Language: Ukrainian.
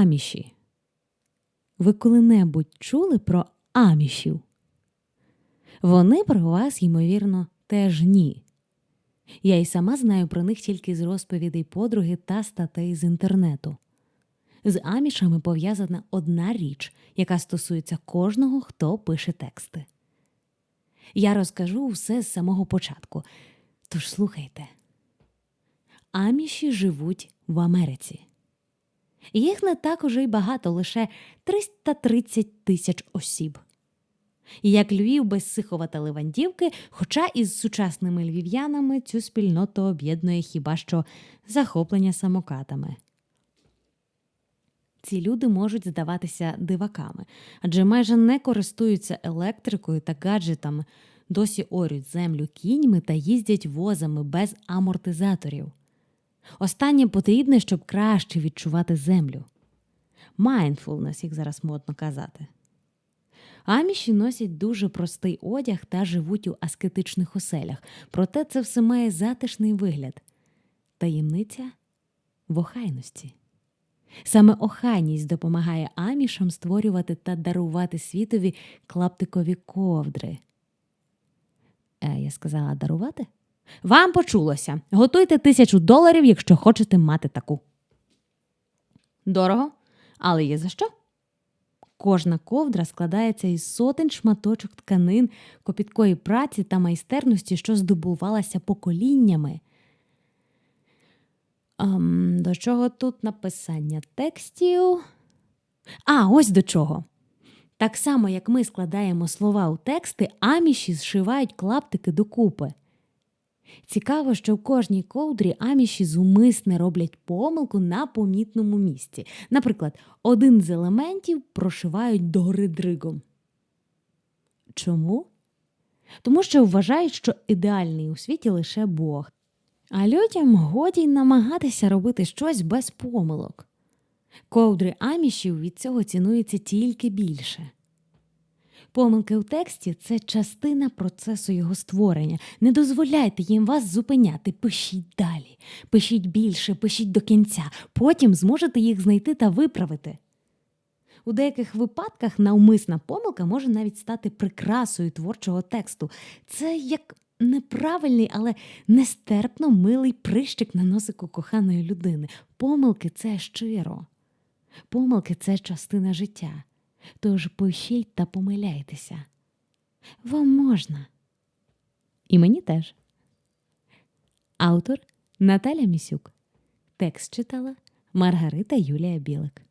Аміші. Ви коли-небудь чули про амішів? Вони про вас, ймовірно, теж ні. Я й сама знаю про них тільки з розповідей подруги та статей з інтернету. З амішами пов'язана одна річ, яка стосується кожного, хто пише тексти. Я розкажу все з самого початку. Тож слухайте. Аміші живуть в Америці. Їх не так уже й багато, лише 330 тисяч осіб. Як Львів без Сихова та Левандівки, хоча із сучасними львів'янами цю спільноту об'єднує хіба що захоплення самокатами. Ці люди можуть здаватися диваками, адже майже не користуються електрикою та гаджетами, досі орють землю кіньми та їздять возами без амортизаторів. Останнє потрібне, щоб краще відчувати землю. Mindfulness, як зараз модно казати. Аміші носять дуже простий одяг та живуть у аскетичних оселях, проте це все має затишний вигляд. Таємниця в охайності. Саме охайність допомагає амішам створювати та дарувати світові клаптикові ковдри. Е, я сказала дарувати? Вам почулося. Готуйте тисячу доларів, якщо хочете мати таку. Дорого, але є за що. Кожна ковдра складається із сотень шматочок тканин, копіткої праці та майстерності, що здобувалася поколіннями. Ам, до чого тут написання текстів? А, ось до чого. Так само, як ми складаємо слова у тексти, аміші зшивають клаптики докупи. Цікаво, що в кожній ковдрі аміші зумисне роблять помилку на помітному місці. Наприклад, один з елементів прошивають догори дригом. Чому? Тому що вважають, що ідеальний у світі лише Бог. А людям годі й намагатися робити щось без помилок. Ковдри амішів від цього цінуються тільки більше. Помилки у тексті це частина процесу його створення. Не дозволяйте їм вас зупиняти. Пишіть далі, пишіть більше, пишіть до кінця. Потім зможете їх знайти та виправити. У деяких випадках навмисна помилка може навіть стати прикрасою творчого тексту. Це як неправильний, але нестерпно милий прищик на носику коханої людини. Помилки це щиро. Помилки це частина життя. Тож пишіть та помиляйтеся. Вам можна. І мені теж. Автор Наталя Місюк. Текст читала Маргарита Юлія Білик.